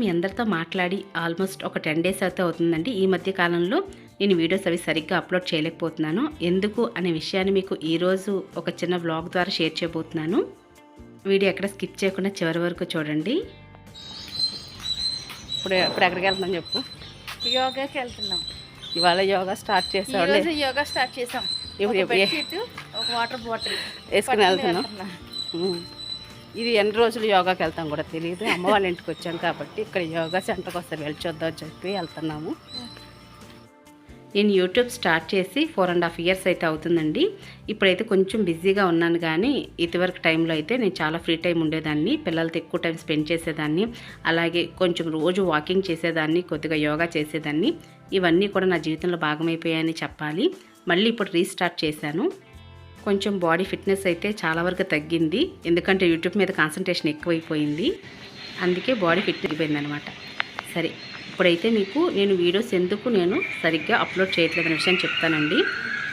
మీ అందరితో మాట్లాడి ఆల్మోస్ట్ ఒక టెన్ డేస్ అయితే అవుతుందండి. ఈ మధ్య కాలంలో నేను వీడియోస్ అవి సరిగ్గా అప్లోడ్ చేయలేకపోతున్నాను. ఎందుకు అనే విషయాన్ని మీకు ఈరోజు ఒక చిన్న వ్లాగ్ ద్వారా షేర్ చేయబోతున్నాను. వీడియో ఎక్కడ స్కిప్ చేయకుండా చివరి వరకు చూడండి. ఇప్పుడు ఇప్పుడు ఎక్కడికి వెళ్తున్నాం చెప్పు. యోగాకి వెళ్తున్నాం. ఇవాళ యోగా స్టార్ట్ రోజు యోగా స్టార్ట్ చేసాం. ఇప్పుడు ఒక వాటర్ బాటిల్. వేసుకుని వెళ్తున్నాం. ఇది ఎన్ని రోజులు యోగాకి వెళ్తాం కూడా తెలియదు అమ్మ వాళ్ళ ఇంటికి వచ్చాం కాబట్టి ఇక్కడ యోగా సెంటర్కి వస్తే వెళ్ళి చూద్దాం చెప్పి వెళ్తున్నాము. నేను యూట్యూబ్ స్టార్ట్ చేసి ఫోర్ అండ్ హాఫ్ ఇయర్స్ అయితే అవుతుందండి. ఇప్పుడైతే కొంచెం బిజీగా ఉన్నాను కానీ ఇదివరకు టైంలో అయితే నేను చాలా ఫ్రీ టైం ఉండేదాన్ని. పిల్లలతో ఎక్కువ టైం స్పెండ్ చేసేదాన్ని. అలాగే కొంచెం రోజు వాకింగ్ చేసేదాన్ని కొద్దిగా యోగా చేసేదాన్ని. ఇవన్నీ కూడా నా జీవితంలో భాగమైపోయాయని చెప్పాలి. మళ్ళీ ఇప్పుడు రీస్టార్ట్ చేశాను. కొంచెం బాడీ ఫిట్నెస్ అయితే చాలా వరకు తగ్గింది. ఎందుకంటే యూట్యూబ్ మీద కాన్సన్ట్రేషన్ ఎక్కువైపోయింది. అందుకే బాడీ ఫిట్ అయిపోయింది అనమాట సరే ఇప్పుడైతే మీకు నేను వీడియోస్ ఎందుకు నేను సరిగ్గా అప్లోడ్ చేయట్లేదనే విషయం చెప్తానండి.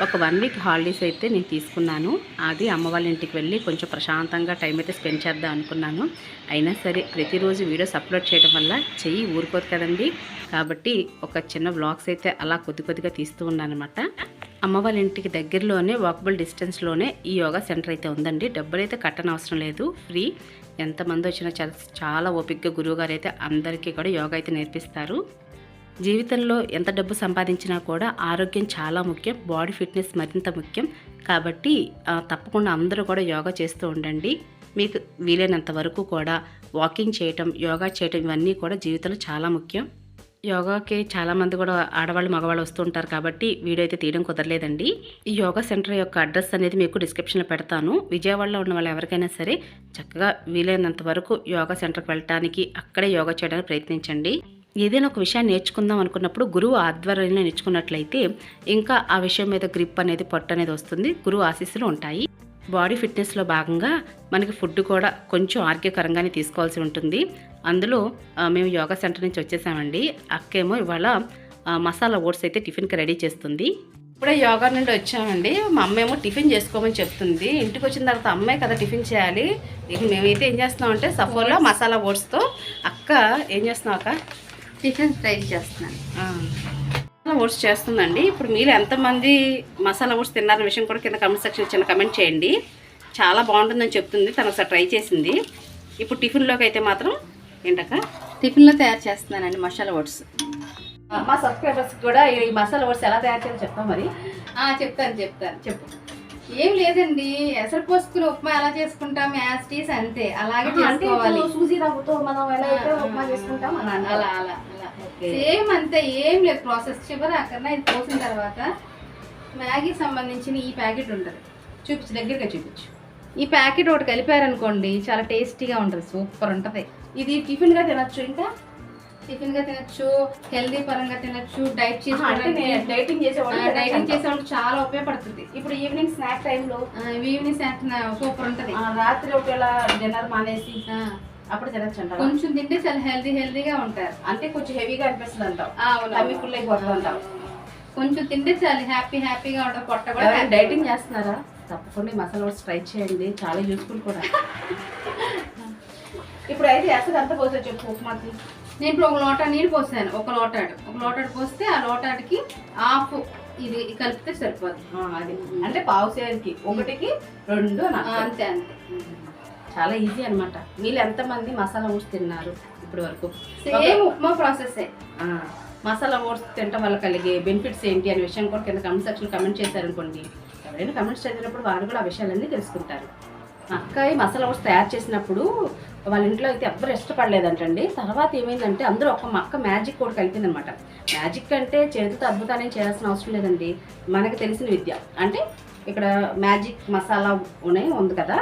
ఒక వన్ వీక్ హాలిడేస్ అయితే నేను తీసుకున్నాను. అది అమ్మ వాళ్ళ ఇంటికి వెళ్ళి కొంచెం ప్రశాంతంగా టైం అయితే స్పెండ్ చేద్దాం అనుకున్నాను. అయినా సరే ప్రతిరోజు వీడియోస్ అప్లోడ్ చేయడం వల్ల చెయ్యి ఊరుకోదు కదండి. కాబట్టి ఒక చిన్న వ్లాగ్స్ అయితే అలా కొద్ది కొద్దిగా తీస్తూ ఉన్నాను అనమాట అమ్మ వాళ్ళ ఇంటికి దగ్గరలోనే వాకబుల్ డిస్టెన్స్లోనే ఈ యోగా సెంటర్ అయితే ఉందండి. డబ్బులు అయితే కట్టనవసరం అవసరం లేదు. ఫ్రీ ఎంతమంది వచ్చినా చాలా చాలా ఓపిక్గా గురువు గారు అయితే అందరికీ కూడా యోగా అయితే నేర్పిస్తారు. జీవితంలో ఎంత డబ్బు సంపాదించినా కూడా ఆరోగ్యం చాలా ముఖ్యం. బాడీ ఫిట్నెస్ మరింత ముఖ్యం. కాబట్టి తప్పకుండా అందరూ కూడా యోగా చేస్తూ ఉండండి. మీకు వీలైనంత వరకు కూడా వాకింగ్ చేయటం యోగా చేయటం ఇవన్నీ కూడా జీవితంలో చాలా ముఖ్యం. యోగాకి చాలామంది కూడా ఆడవాళ్ళు మగవాళ్ళు వస్తుంటారు కాబట్టి వీడియో అయితే తీయడం కుదరలేదండి. ఈ యోగా సెంటర్ యొక్క అడ్రస్ అనేది మీకు డిస్క్రిప్షన్లో పెడతాను. విజయవాడలో ఉన్న వాళ్ళు ఎవరికైనా సరే చక్కగా వీలైనంత వరకు యోగా సెంటర్కి వెళ్ళటానికి అక్కడే యోగా చేయడానికి ప్రయత్నించండి. ఏదైనా ఒక విషయాన్ని నేర్చుకుందాం అనుకున్నప్పుడు గురువు ఆధ్వర్యంలో నేర్చుకున్నట్లయితే ఇంకా ఆ విషయం మీద గ్రిప్ అనేది పట్టు అనేది వస్తుంది. గురువు ఆశీస్సులు ఉంటాయి. బాడీ ఫిట్నెస్లో భాగంగా మనకి ఫుడ్ కూడా కొంచెం ఆరోగ్యకరంగానే తీసుకోవాల్సి ఉంటుంది. అందులో మేము యోగా సెంటర్ నుంచి వచ్చేసామండి. అక్కేమో ఇవాళ మసాలా ఓట్స్ అయితే టిఫిన్కి రెడీ చేస్తుంది. ఇప్పుడే యోగా నుండి వచ్చామండి. మా అమ్మ ఏమో టిఫిన్ చేసుకోమని చెప్తుంది. ఇంటికి వచ్చిన తర్వాత అమ్మాయి కదా టిఫిన్ చేయాలి. ఇక మేమైతే ఏం చేస్తున్నామంటే సఫోలో మసాలా ఓట్స్తో అక్క ఏం చేస్తున్నావు అక్క? టిఫిన్ ట్రై చేస్తున్నాను. మసాలా ఓట్స్ చేస్తుందండి. ఇప్పుడు మీరు ఎంతమంది మసాలా ఓట్స్ తిన్నారన్న విషయం కూడా కింద కమెంట్ సెక్షన్ చిన్న కమెంట్ చేయండి. చాలా బాగుంటుందని చెప్తుంది. తను ఒకసారి ట్రై చేసింది. ఇప్పుడు టిఫిన్లోకి అయితే మాత్రం ఏంటక్క? టిఫిన్లో తయారు చేస్తున్నానండి మసాలా ఓట్స్. మా సబ్స్క్రైబర్స్ కూడా ఈ మసాలా ఓట్స్ ఎలా తయారు చేయాలో చెప్తాం మరి? చెప్తాను చెప్తాను. చెప్పు ఏం లేదండి ఎసరు పోసుకుని ఉప్మా ఎలా చేసుకుంటాం యాస్టీస్ అంతే. అలాగే చేసుకోవాలి. సూజీ రవ్వతో మనం ఎలా అయితే ఉప్మా చేసుకుంటాం అలా అలా అలా అలా. సేమ్ అంతే ఏం లేదు ప్రాసెస్ చివరి అక్కడ ఇది పోసిన తర్వాత మ్యాగీకి సంబంధించిన ఈ ప్యాకెట్ ఉంటుంది. చూపించు దగ్గరగా చూపించు. ఈ ప్యాకెట్ ఒకటి కలిపారనుకోండి చాలా టేస్టీగా ఉంటుంది సూపర్ ఉంటుంది. ఇది టిఫిన్గా తినొచ్చు ఇంకా? టిఫిన్గా తినొచ్చు హెల్దీ పరంగా తినొచ్చు డైట్ అంటే చేసుకోవడానికి. డైటింగ్ చేసేవాళ్ళు డైటింగ్ చేసే వాళ్ళకి చాలా ఉపయోగపడుతుంది. ఇప్పుడు ఈవినింగ్ స్నాక్ టైంలో ఈవినింగ్ స్నాక్ సూపర్ ఉంటుంది. రాత్రి ఒకవేళ డిన్నర్ మానేసి అప్పుడు తినొచ్చు కొంచెం తింటే చాలా హెల్దీ హెల్దీగా ఉంటారు. అంటే కొంచెం హెవీగా అనిపిస్తుంది తమ్మి అవును. ఫుల్ అయిపోతుంది కొంచెం తింటే చాలా హ్యాపీ హ్యాపీగా ఉంటుంది పొట్ట కూడా. డైటింగ్ చేస్తున్నారా? తప్పకుండా మసాలా ఓట్స్ ట్రై చేయండి. చాలా యూస్ఫుల్ కూడా. ఇప్పుడు అయితే అసలు ఎంత పోసో చెప్పు ఉప్మాకి. నేను ఇప్పుడు ఒక లోటా నీళ్ళు పోసాను. ఒక లోటాడు. ఒక లోటాడు పోస్తే ఆ లోటాడికి హాఫ్ ఇది కలిపితే సరిపోదు. అది. అంటే పావు సేరుకి ఒకటికి రెండు. అంతే అంతే. చాలా ఈజీ అన్నమాట. వీళ్ళు ఎంతమంది మసాలా ఓట్స్ తిన్నారు ఇప్పటి వరకు? Same upma process. Masala oats తినటం వల్ల కలిగే బెనిఫిట్స్ ఏంటి అనే విషయం కూడా కింద కమెంట్ సెక్షన్ కమెంట్ చేశారనుకోండి. నేను కమెంట్స్ చదివినప్పుడు వారు కూడా ఆ విషయాలన్నీ తెలుసుకుంటారు. అక్కాయి అక్కయ్య మసాలా ఓట్స్ తయారు చేసినప్పుడు వాళ్ళ ఇంట్లో అయితే ఎవ్వరు ఇష్టపడలేదంటండి. తర్వాత ఏమైందంటే అందరూ ఒక మక్క మ్యాజిక్ కూడా కలిపిందనమాట. మ్యాజిక్ అంటే చేతితో అద్భుతాన్ని చేయాల్సిన అవసరం లేదండి. మనకు తెలిసిన విద్య. అంటే ఇక్కడ మ్యాజిక్ మసాలా ఉన్నాయి ఉంది కదా.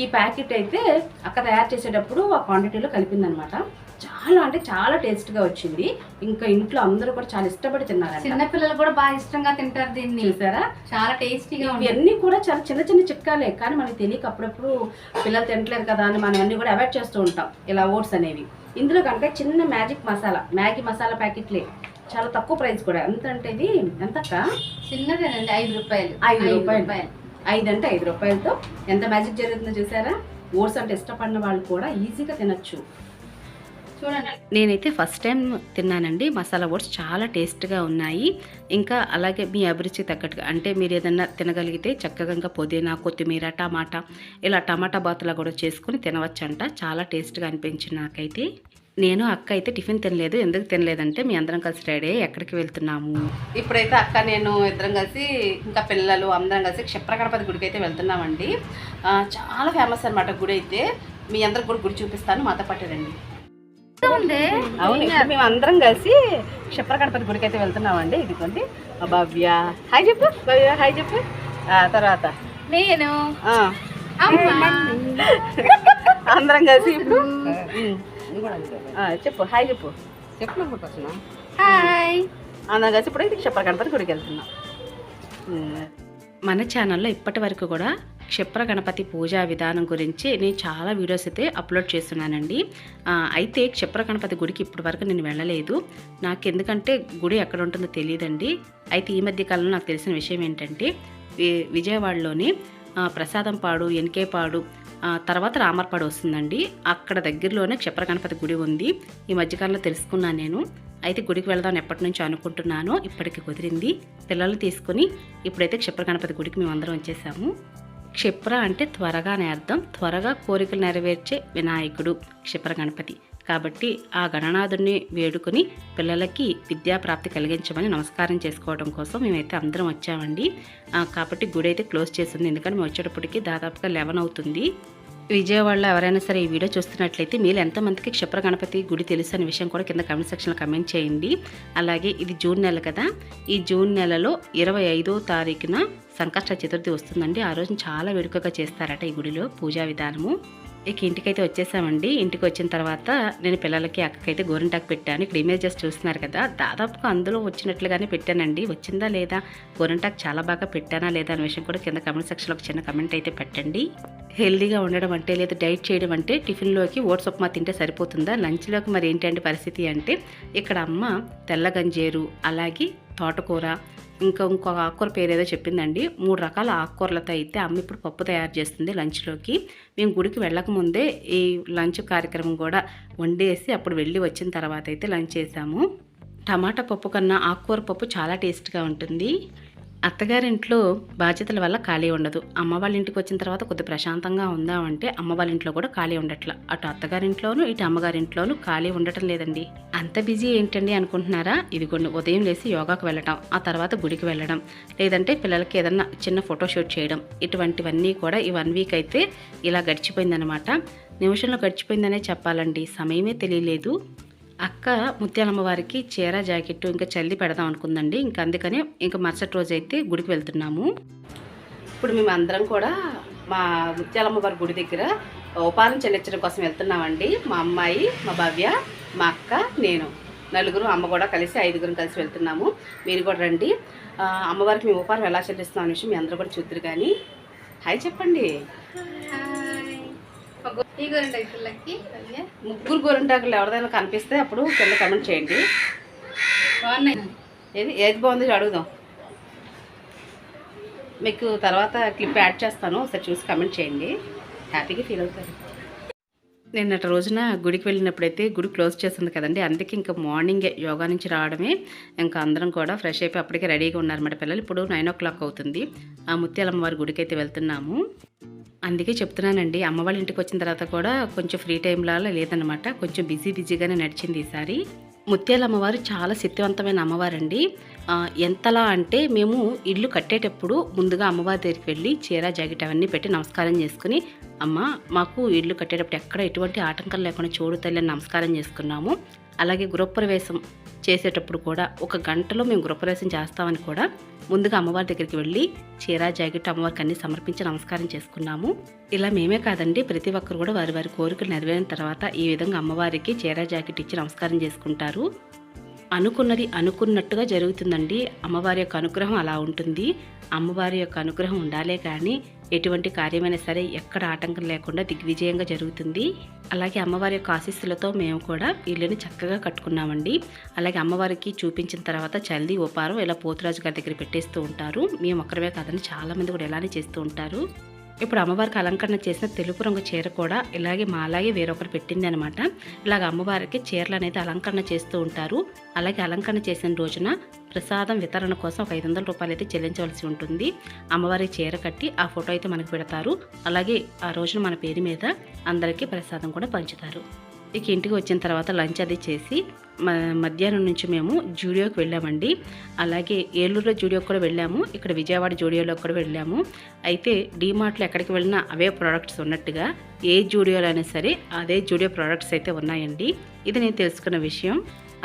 ఈ ప్యాకెట్ అయితే అక్క తయారు చేసేటప్పుడు ఆ క్వాంటిటీలో కలిపిందనమాట. చాలా అంటే చాలా టేస్ట్గా వచ్చింది. ఇంకా ఇంట్లో అందరూ కూడా చాలా ఇష్టపడి తిన్నారంట. చిన్న పిల్లలు కూడా బాగా ఇష్టంగా తింటారు దీన్ని. చూసారా? చాలా టేస్టీగా ఇవన్నీ కూడా చాలా చిన్న చిన్న చిట్కాలే. కానీ మనకి తెలియక అప్పుడప్పుడు పిల్లలు తినట్లేదు కదా అని మనం అన్ని కూడా అవాయిడ్ చేస్తూ ఉంటాం. ఇలా ఓట్స్ అనేవి. ఇందులో కనుక చిన్న మ్యాజిక్ మసాలా మ్యాగీ మసాలా ప్యాకెట్లే. చాలా తక్కువ ప్రైస్ కూడా. ఎంత అంటే ఇది? ఎంత అక్క చిన్నదేనండి ఐదు రూపాయలు. ఐదు రూపాయలు. ఐదు అంటే ఐదు రూపాయలతో. ఎంత మ్యాజిక్ జరుగుతుందో చూసారా? ఓట్స్ అంటే ఇష్టపడిన వాళ్ళు కూడా ఈజీగా తినొచ్చు. నేనైతే ఫస్ట్ టైం తిన్నానండి. మసాలా ఓట్స్ చాలా టేస్ట్గా ఉన్నాయి. ఇంకా అలాగే మీ అభిరుచి తగ్గట్టుగా అంటే మీరు ఏదన్నా తినగలిగితే చక్కగా ఇంకా పుదీనా కొత్తిమీర టమాటా ఇలా టమాటా బాతులా కూడా చేసుకుని తినవచ్చంట. చాలా టేస్ట్గా అనిపించింది నాకైతే. నేను అక్క అయితే టిఫిన్ తినలేదు. ఎందుకు తినలేదంటే మీ అందరం కలిసి రెడీ ఎక్కడికి వెళ్తున్నాము? ఇప్పుడైతే అక్క నేను ఇద్దరం కలిసి ఇంకా పిల్లలు అందరం కలిసి క్షిప్ర గణపతి గుడికి అయితే వెళ్తున్నామండి. చాలా ఫేమస్ అనమాట గుడి అయితే మీ అందరికి కూడా గుడి చూపిస్తాను. మాతో పాటు రండి. ఉంది అవును మేము అందరం కలిసి క్షిప్ర గణపతి గుడికి అయితే వెళ్తున్నామండి. ఇదిగోండి భవ్య. హాయ్ చెప్పు భవ్య హాయ్ చెప్పు. ఆ, తర్వాత. నేను. ఆ, అమ్మ. అందరం కలిసి ఇప్పుడు చెప్పు హాయ్ చెప్పు. హాయ్ అందరం కలిసి ఇప్పుడు ఇది క్షిప్ర గణపతి గుడికి వెళ్తున్నాం. మన ఛానల్లో ఇప్పటి వరకు కూడా క్షిప్ర గణపతి పూజా విధానం గురించి నేను చాలా వీడియోస్ అయితే అప్లోడ్ చేస్తున్నానండి. అయితే క్షిప్ర గణపతి గుడికి ఇప్పటి వరకు నేను వెళ్ళలేదు. నాకు ఎందుకంటే గుడి ఎక్కడ ఉంటుందో తెలియదండి. అయితే ఈ మధ్య కాలంలో నాకు తెలిసిన విషయం ఏంటంటే వి- విజయవాడలోని ప్రసాదం ప్రసాదంపాడు ఎన్కేపాడు తర్వాత రామర్పాడు వస్తుందండి. అక్కడ దగ్గరలోనే క్షిప్ర గణపతి గుడి ఉంది. ఈ మధ్యకాలంలో తెలుసుకున్నాను నేను. అయితే గుడికి వెళ్దాం ఎప్పటి నుంచో అనుకుంటున్నాను. ఇప్పటికి కుదిరింది. పిల్లలు తీసుకుని ఇప్పుడైతే క్షిప్ర గణపతి గుడికి మేము అందరం వచ్చేసాము. క్షిప్ర అంటే త్వరగానే అర్థం. త్వరగా కోరికలు నెరవేర్చే వినాయకుడు క్షిప్ర గణపతి. కాబట్టి ఆ గణనాథుడిని వేడుకొని పిల్లలకి విద్యాప్రాప్తి కలిగించమని నమస్కారం చేసుకోవడం కోసం మేమైతే అందరం వచ్చామండి. కాబట్టి గుడి అయితే క్లోజ్ చేసింది. ఎందుకంటే మేము వచ్చేటప్పటికి దాదాపుగా లెవెన్ అవుతుంది. విజయవాడలో ఎవరైనా సరే ఈ వీడియో చూస్తున్నట్లయితే మీరు ఎంతమందికి క్షిప్ర గణపతి గుడి తెలుసు అనే విషయం కూడా కింద కమెంట్ సెక్షన్లో కమెంట్ చేయండి. అలాగే ఇది జూన్ నెల కదా. ఈ జూన్ నెలలో ఇరవై ఐదో తారీఖున సంకష్ట చతుర్థి వస్తుందండి. ఆ రోజు చాలా వేడుకగా చేస్తారట ఈ గుడిలో పూజా విధానము. ఇక ఇంటికైతే వచ్చేసామండి. ఇంటికి వచ్చిన తర్వాత నేను పిల్లలకి అక్కకైతే గోరింటాకు పెట్టాను. ఇక్కడ ఇమేజెస్ చూస్తున్నారు కదా దాదాపుగా అందులో వచ్చినట్లుగానే పెట్టానండి. వచ్చిందా లేదా గోరింటాకు చాలా బాగా పెట్టానా లేదా అనే విషయం కూడా కింద కమెంట్ సెక్షన్లో ఒక చిన్న కమెంట్ అయితే పెట్టండి. హెల్దీగా ఉండడం అంటే లేదా డైట్ చేయడం అంటే టిఫిన్లోకి ఓట్స్ ఉప్మా తింటే సరిపోతుందా? లంచ్లోకి మరి ఏంటంటే పరిస్థితి అంటే ఇక్కడ అమ్మ తెల్ల గంజేరు అలాగే తోటకూర ఇంకా ఇంకొక ఆకుకూర పేరు ఏదో చెప్పిందండి. మూడు రకాల ఆకుకూరలతో అయితే అమ్మ ఇప్పుడు పప్పు తయారు చేస్తుంది లంచ్లోకి. మేము గుడికి వెళ్ళకముందే ఈ లంచ్ కార్యక్రమం కూడా వండేసి అప్పుడు వెళ్ళి వచ్చిన తర్వాత అయితే లంచ్ చేసాము. టమాటా పప్పు కన్నా ఆకుకూర పప్పు చాలా టేస్ట్గా ఉంటుంది. అత్తగారింట్లో బాధ్యతల వల్ల ఖాళీ ఉండదు. అమ్మ వాళ్ళ ఇంటికి వచ్చిన తర్వాత కొద్ది ప్రశాంతంగా ఉందామంటే అమ్మ వాళ్ళ ఇంట్లో కూడా ఖాళీ ఉండట్లా. అటు అత్తగారింట్లోనూ ఇటు అమ్మగారింట్లోనూ ఖాళీ ఉండటం లేదండి. అంత బిజీ ఏంటండి అనుకుంటున్నారా? ఇదిగోండి ఉదయం లేసి యోగాకు వెళ్ళడం ఆ తర్వాత గుడికి వెళ్ళడం లేదంటే పిల్లలకి ఏదన్నా చిన్న ఫోటో షూట్ చేయడం ఇటువంటివన్నీ కూడా ఈ వన్ వీక్ అయితే ఇలా గడిచిపోయిందనమాట నిమిషంలో గడిచిపోయిందనే చెప్పాలండి. సమయమే తెలియలేదు. అక్క ముత్యాలమ్మ వారికి చీర జాకెట్ ఇంకా చల్లి పెడదాం అనుకుందండి. ఇంకా అందుకనే ఇంకా మరుసటి రోజు అయితే గుడికి వెళ్తున్నాము. ఇప్పుడు మేము అందరం కూడా మా ముత్యాలమ్మ వారి గుడి దగ్గర ఉపారం చెల్లించడం కోసం వెళ్తున్నామండి. మా అమ్మాయి మా భవ్య మా అక్క నేను. నలుగురు అమ్మ కూడా కలిసి ఐదుగురం కలిసి వెళ్తున్నాము. మీరు కూడా రండి. అమ్మవారికి మేము ఉపారం ఎలా చెల్లిస్తున్నాం అనే విషయం మీ అందరూ కూడా చూద్దరు కానీ. హాయ్ చెప్పండి. హాయ్. ఈ గోరింట పిల్లకి ముగ్గురు గోరింటాకులు ఎవరిదైనా కనిపిస్తే అప్పుడు కింద కమెంట్ చేయండి. బాగున్నాయి. ఏది ఏది బాగుంది అడుగుదాం. మీకు తర్వాత క్లిప్ యాడ్ చేస్తాను ఒకసారి చూసి కమెంట్ చేయండి. హ్యాపీగా ఫీల్ అవుతారు. నిన్నటి రోజున గుడికి వెళ్ళినప్పుడైతే గుడి క్లోజ్ చేస్తుంది కదండి. అందుకే ఇంకా మార్నింగే యోగా నుంచి రావడమే. ఇంకా అందరం కూడా ఫ్రెష్ అయిపోయి అప్పటికే రెడీగా ఉన్నారన్నమాట పిల్లలు. ఇప్పుడు నైన్ ఓ క్లాక్ అవుతుంది. ఆ ముత్యాలమ్మ వారి గుడికి అయితే వెళ్తున్నాము. అందుకే చెప్తున్నానండి. అమ్మ వాళ్ళ ఇంటికి వచ్చిన తర్వాత కూడా కొంచెం ఫ్రీ టైంలా లేదనమాట కొంచెం బిజీ బిజీగానే నడిచింది ఈసారి ముత్యాల అమ్మవారు చాలా శక్తివంతమైన అమ్మవారండి. ఎంతలా అంటే మేము ఇల్లు కట్టేటప్పుడు ముందుగా అమ్మవారి దగ్గరికి వెళ్ళి చీర జాకెట్ అవన్నీ పెట్టి నమస్కారం చేసుకుని అమ్మ మాకు ఇల్లు కట్టేటప్పుడు ఎక్కడ ఎటువంటి ఆటంకం లేకుండా చూడు తల్లి నమస్కారం చేసుకున్నాము. అలాగే గృహప్రవేశం చేసేటప్పుడు కూడా ఒక గంటలో మేము గృహప్రవేశం చేస్తామని కూడా ముందుగా అమ్మవారి దగ్గరికి వెళ్ళి చీర జాకెట్ అమ్మవారికి అన్ని సమర్పించి నమస్కారం చేసుకున్నాము. ఇలా మేమే కాదండి ప్రతి ఒక్కరు కూడా వారి వారి కోరికలు నెరవేరిన తర్వాత ఈ విధంగా అమ్మవారికి చీర జాకెట్ ఇచ్చి నమస్కారం చేసుకుంటారు. అనుకున్నది అనుకున్నట్టుగా జరుగుతుందండి. అమ్మవారి యొక్క అనుగ్రహం అలా ఉంటుంది. అమ్మవారి యొక్క అనుగ్రహం ఉండాలే కానీ ఎటువంటి కార్యమైనా సరే ఎక్కడ ఆటంకం లేకుండా దిగ్విజయంగా జరుగుతుంది. అలాగే అమ్మవారి యొక్క ఆశీస్సులతో మేము కూడా ఇల్లుని చక్కగా కట్టుకున్నామండి. అలాగే అమ్మవారికి చూపించిన తర్వాత చల్ది ఉపారం ఇలా పోతురాజు గారి దగ్గర పెట్టేస్తూ ఉంటారు. మేము ఒక్కరమే కాదని చాలామంది కూడా ఇలానే చేస్తూ ఉంటారు. ఇప్పుడు అమ్మవారికి అలంకరణ చేసిన తెలుపు రంగు చీర కూడా ఇలాగే మాలాగే వేరొకరు పెట్టింది అనమాట ఇలాగ అమ్మవారికి చీరలు అనేది అలంకరణ చేస్తూ ఉంటారు. అలాగే అలంకరణ చేసిన రోజున ప్రసాదం వితరణ కోసం ఒక ఐదు వందల రూపాయలు అయితే చెల్లించవలసి ఉంటుంది. అమ్మవారి చీర కట్టి ఆ ఫోటో అయితే మనకు పెడతారు. అలాగే ఆ రోజున మన పేరు మీద అందరికీ ప్రసాదం కూడా పంచుతారు. ఇక ఇంటికి వచ్చిన తర్వాత లంచ్ అది చేసి మధ్యాహ్నం నుంచి మేము జూడియోకి వెళ్ళామండి. అలాగే ఏలూరులో జూడియోకి కూడా వెళ్ళాము. ఇక్కడ విజయవాడ జూడియోలో కూడా వెళ్ళాము. అయితే డీమార్ట్లో ఎక్కడికి వెళ్ళినా అవే ప్రోడక్ట్స్ ఉన్నట్టుగా ఏ జూడియోలో అయినా సరే అదే జూడియో ప్రోడక్ట్స్ అయితే ఉన్నాయండి. ఇది నేను తెలుసుకున్న విషయం.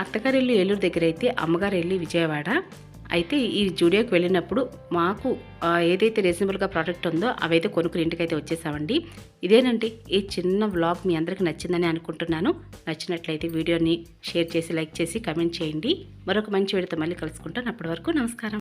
అత్తగారు వెళ్ళి ఏలూరు దగ్గర అయితే అమ్మగారు వెళ్ళి విజయవాడ. అయితే ఈ జూడియోకి వెళ్ళినప్పుడు మాకు ఏదైతే రీజనబుల్గా ప్రోడక్ట్ ఉందో అవైతే కొనుక్కుని ఇంటికైతే వచ్చేసామండి. ఇదేనండి ఈ చిన్న వ్లాగ్ మీ అందరికీ నచ్చిందని అనుకుంటున్నాను. నచ్చినట్లయితే వీడియోని షేర్ చేసి లైక్ చేసి కమెంట్ చేయండి. మరొక మంచి వీడితో మళ్ళీ కలుసుకుంటాను అప్పటి వరకు నమస్కారం.